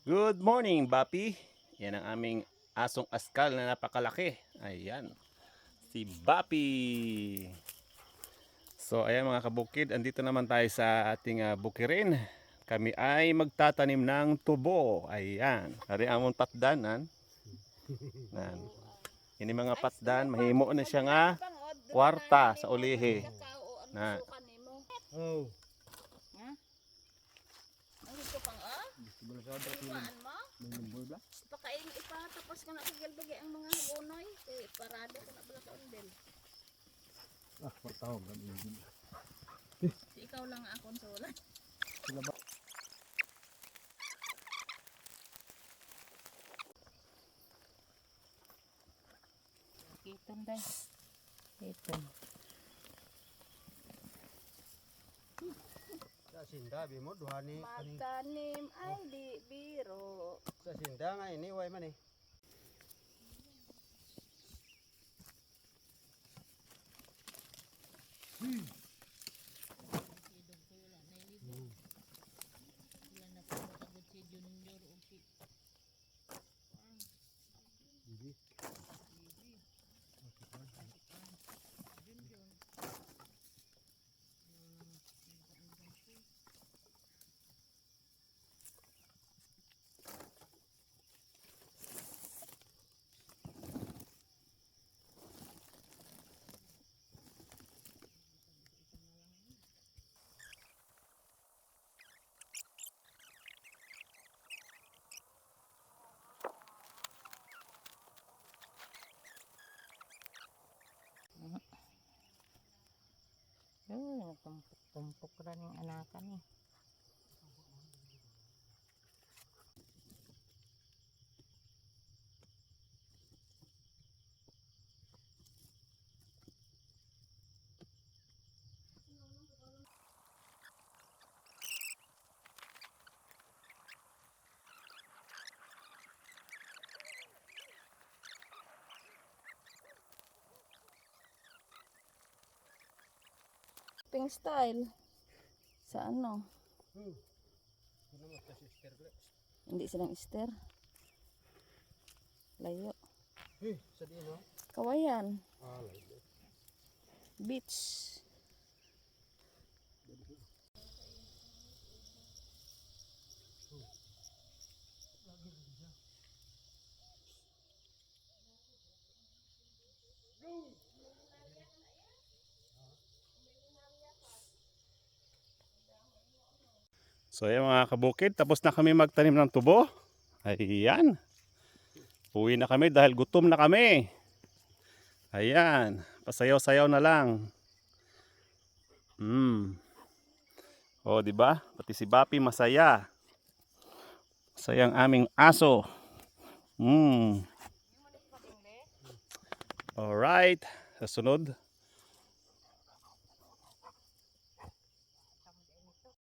Good morning, Bapi. Yan ang aming asong askal na napakalaki. Ayan. Si Bapi. So, ayan mga kabukid. Andito naman tayo sa ating ah, bukirin. Kami ay magtatanim ng tubo. Ayan. Ari amon patdanan. Nan. Ini mga patdan, mahimo na siya nga kwarta sa ulihi. Na. Oh. Ah? Imaan mo? Pakain ipa tapos ka na kagalbagi ang mga hagonoy. Kay parado ko na bala ka undel. Ah, ini. Si ikaw lang ang akong sulat. Sila ba? Kitong day. Kitong. Sa sinda bimo duhani kani Matanim ay di biro. sa sinda nga ini way man eh. Anakan ni. Pink style. Sa ano? Hmm. Hindi silang ister. Layo. Eh, sa di no. Kawayan. Ah, layo. Beach. So ayan mga kabukid, tapos na kami magtanim ng tubo. Ayan. Uwi na kami dahil gutom na kami. Ayan, pasayaw-sayaw na lang. Hmm. Oh, di ba? Pati si Bapi masaya. Masaya ang aming aso. Hmm. Alright, sa sunod,